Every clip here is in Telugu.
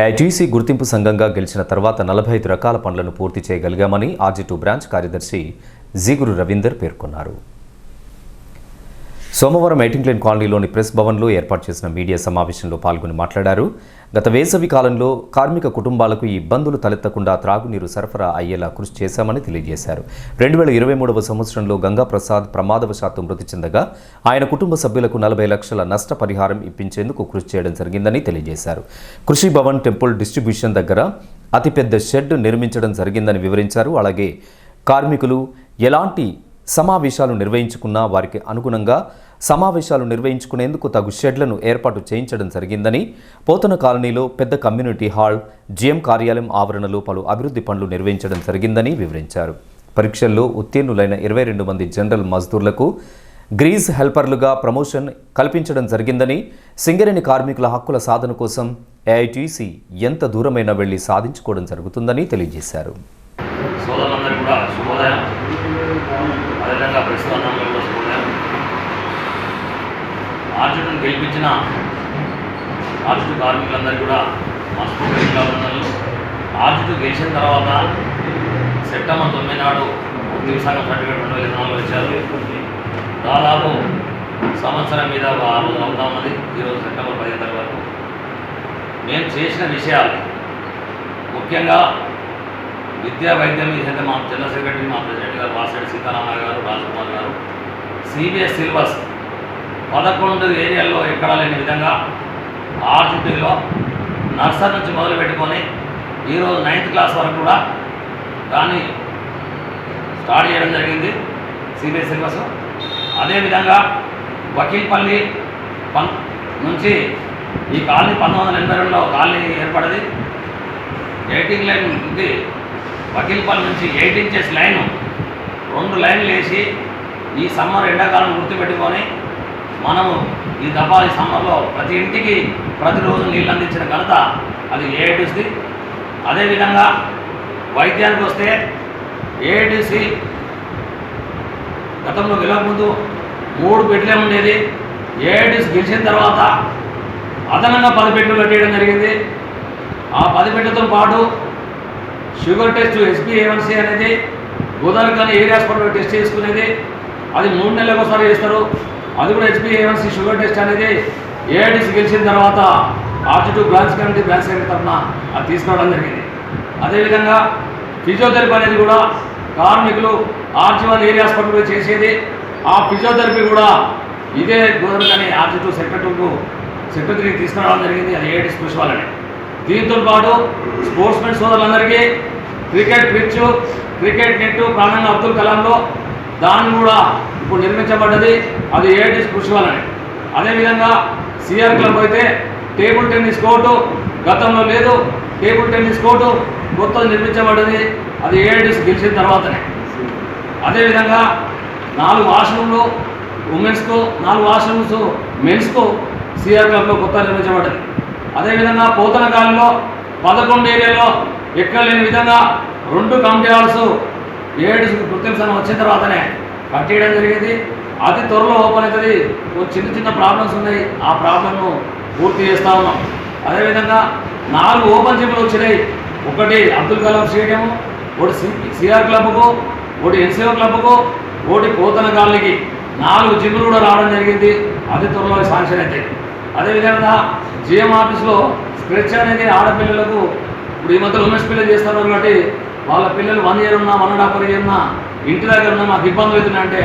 ఏఐటీసీ గుర్తింపు సంఘంగా గెలిచిన తర్వాత నలభై ఐదు రకాల పనులను పూర్తి చేయగలిగామని ఆర్జీ టూ బ్రాంచ్ కార్యదర్శి జీగురు రవీందర్ పేర్కొన్నారు. సోమవారం ఎయిటింగ్లైన్ కాలనీలోని ప్రెస్ భవన్లో ఏర్పాటు చేసిన మీడియా సమావేశంలో పాల్గొని మాట్లాడారు. గత వేసవి కాలంలో కార్మిక కుటుంబాలకు ఇబ్బందులు తలెత్తకుండా త్రాగునీరు సరఫరా అయ్యేలా కృషి చేశామని తెలియజేశారు. రెండు వేల ఇరవై మూడవ సంవత్సరంలో గంగాప్రసాద్ ప్రమాదవశాత్తు మృతి చెందగా ఆయన కుటుంబ సభ్యులకు నలభై లక్షల నష్టపరిహారం ఇప్పించేందుకు కృషి చేయడం జరిగిందని తెలియజేశారు. కృషి భవన్ టెంపుల్ డిస్ట్రిబ్యూషన్ దగ్గర అతిపెద్ద షెడ్ నిర్మించడం జరిగిందని వివరించారు. అలాగే కార్మికులు ఎలాంటి సమావేశాలు నిర్వహించుకున్నా వారికి అనుగుణంగా సమావేశాలు నిర్వహించుకునేందుకు తగు షెడ్లను ఏర్పాటు చేయించడం జరిగిందని పోతన కాలనీలో పెద్ద కమ్యూనిటీ హాల్ జీఎం కార్యాలయం ఆవరణలో పలు అభివృద్ధి పనులు నిర్వహించడం జరిగిందని వివరించారు. పరీక్షల్లో ఉత్తీర్ణులైన ఇరవై రెండు మంది జనరల్ మజ్దూర్లకు గ్రీజ్ హెల్పర్లుగా ప్రమోషన్ కల్పించడం జరిగిందని సింగరేణి కార్మికుల హక్కుల సాధన కోసం ఏఐటీసీ ఎంత దూరమైనా వెళ్ళి సాధించుకోవడం జరుగుతుందని తెలియజేశారు. సోదరులందరూ కూడా శుభోదయం. అదేవిధంగా ప్రస్తుతం కూడా శుభోదయం ఆర్జును గెలిపించిన ఆర్జుటు కార్మికులందరూ కూడా మనస్ఫూర్తిగా ఉన్నారు ఆర్జుటు గెలిచిన తర్వాత సెప్టెంబర్ తొమ్మిది నాడు ఉద్యోగ సంఘం సర్టిఫికేట్ రెండు వేల ఇరవై నాలుగులో ఇచ్చారు. దాదాపు సంవత్సరం మీద ఒక ఆరు రోజులు అవుతా ఉన్నది. ఈరోజు సెప్టెంబర్ పదిహేను తారీఖు వరకు. మేము చేసిన విషయాలు ముఖ్యంగా విద్యా వైద్యం ఏదైతే మా జనరల్ సెక్రటరీ మా ప్రెసిడెంట్ గారు వాసరెడ్డి సీతారామయ్య గారు రాజకుమార్ గారు సిబిఎస్ సిలబస్ పదకొండు ఏరియాల్లో ఎక్కడా లేని విధంగా ఆర్జిటీలో నర్సరీ నుంచి మొదలు పెట్టుకొని ఈరోజు నైన్త్ క్లాస్ వరకు కూడా దాన్ని స్టార్ట్ చేయడం జరిగింది సిబిఐ సిలబస్ అదేవిధంగా వకీల్పల్లి పన్ నుంచి ఈ కాలనీ పంతొమ్మిది వందల ఎనభై రెండులో కాలనీ ఏర్పడింది. ఎయిటింగ్ లైన్ ఉంది. వకీల్పల్లి నుంచి ఎయిట్ ఇంచెస్ లైన్. రెండు లైన్లు వేసి ఈ సమ్మర్ ఎండాకాలం గుర్తుపెట్టుకొని మనము ఈ దఫా ఈ సమ్మర్లో ప్రతి ఇంటికి ప్రతిరోజు నీళ్ళు అందించిన ఘనత అది ఏఐటీసీ అదేవిధంగా వైద్యానికి వస్తే ఏఐటీసీ గతంలో గెలవకముందు మూడు బెడ్లే ఉండేది. ఏఐటీసీ గెలిచిన తర్వాత అదనంగా పది బెడ్లు కట్టేయడం జరిగింది. ఆ పది బెడ్లతో పాటు షుగర్ టెస్ట్ ఎస్పీ అనేది అనేది గోదావరిఖాని ఏరియా హాస్పిటల్లో టెస్ట్ చేసుకునేది. అది మూడు నెలలకు ఒకసారి చేస్తారు. అది కూడా హెచ్పి షుగర్ టెస్ట్ అనేది ఏఐడిసి గెలిచిన తర్వాత RG two branch committee branch committee తరఫున అది తీసుకురావడం జరిగింది. అదేవిధంగా ఫిజియోథెరపీ అనేది కూడా కార్మికులు ఆర్జీవన్ ఏరియా హాస్పిటల్లో చేసేది. ఆ ఫిజియోథెరపీ కూడా ఇదే గోదావరిఖాని ఆర్జిటూ సెక్రటరీకు సెక్రటరీకి తీసుకురావడం జరిగింది. అది ఏఐడిసి పుష్పాలని దీంతో పాటు స్పోర్ట్స్మెన్ సోదరులందరికీ క్రికెట్ పిచ్ క్రికెట్ నెట్ ప్రాణంగా అబ్దుల్ కలాంలో దాన్ని కూడా ఇప్పుడు నిర్మించబడ్డది అది ఏఐటీస్ కృషి అదేవిధంగా సిఆర్ క్లబ్ అయితే టేబుల్ టెన్నిస్ కోర్టు గతంలో లేదు టేబుల్ టెన్నిస్ కోర్టు కొత్త నిర్మించబడ్డది అది ఏఐటీస్ గెలిచిన తర్వాతనే. అదేవిధంగా నాలుగు వాష్రూమ్లు ఉమెన్స్కు నాలుగు వాష్రూమ్స్ మెన్స్కు సిఆర్ క్లబ్లో కొత్త నిర్మించబడ్డది. అదేవిధంగా పోతన కాలంలో పదకొండు ఏరియాలో ఎక్కడ లేని విధంగా రెండు కమిటీ హాల్స్ ఏడు గుర్తింపు సంఘం వచ్చిన తర్వాతనే కట్టేయడం జరిగింది. అతి త్వరలో ఓపెన్ అవుతుంది. చిన్న చిన్న ప్రాబ్లమ్స్ ఉన్నాయి. ఆ ప్రాబ్లమ్ను పూర్తి చేస్తా ఉన్నాం. అదేవిధంగా నాలుగు ఓపెన్ జిమ్లు వచ్చినాయి. ఒకటి అబ్దుల్ కలాం స్టేడియము ఒకటి సిఆర్ క్లబ్కు ఒకటి ఎన్సీఓ క్లబ్కు ఒకటి పోతన కాలనీకి నాలుగు జిమ్లు కూడా రావడం జరిగింది. అతి త్వరలో శాంక్షన్ అవుతాయి అదేవిధంగా జిఎం ఆఫీస్లో స్క్రెచ్ అనేది ఆడపిల్లలకు ఇప్పుడు ఈ మధ్యలో ఉమెన్స్ పిల్లలు చేస్తున్నారు కాబట్టి వాళ్ళ పిల్లలు వన్ ఇయర్ ఉన్నా వన్ అండ్ హాఫ్ ఇయర్ ఉన్నా ఇంటి దగ్గర ఉన్నా మాకు ఇబ్బంది అవుతుందంటే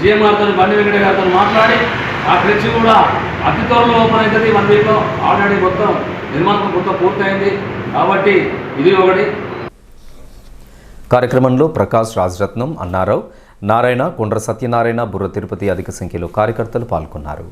జిఎం గారితో బండి వెంకట గారితో మాట్లాడి ఆ ఫ్రిడ్జ్ కూడా అతి త్వరలో ఓపెన్ అవుతుంది వన్ వీక్లో ఆల్రెడీ మొత్తం నిర్మాణం మొత్తం పూర్తయింది. కాబట్టి ఇది ఒకటి. కార్యక్రమంలో ప్రకాష్ రాజరత్నం అన్నారావు నారాయణ కొండ్ర సత్యనారాయణ బుర్ర తిరుపతి అధిక సంఖ్యలో కార్యకర్తలు పాల్గొన్నారు.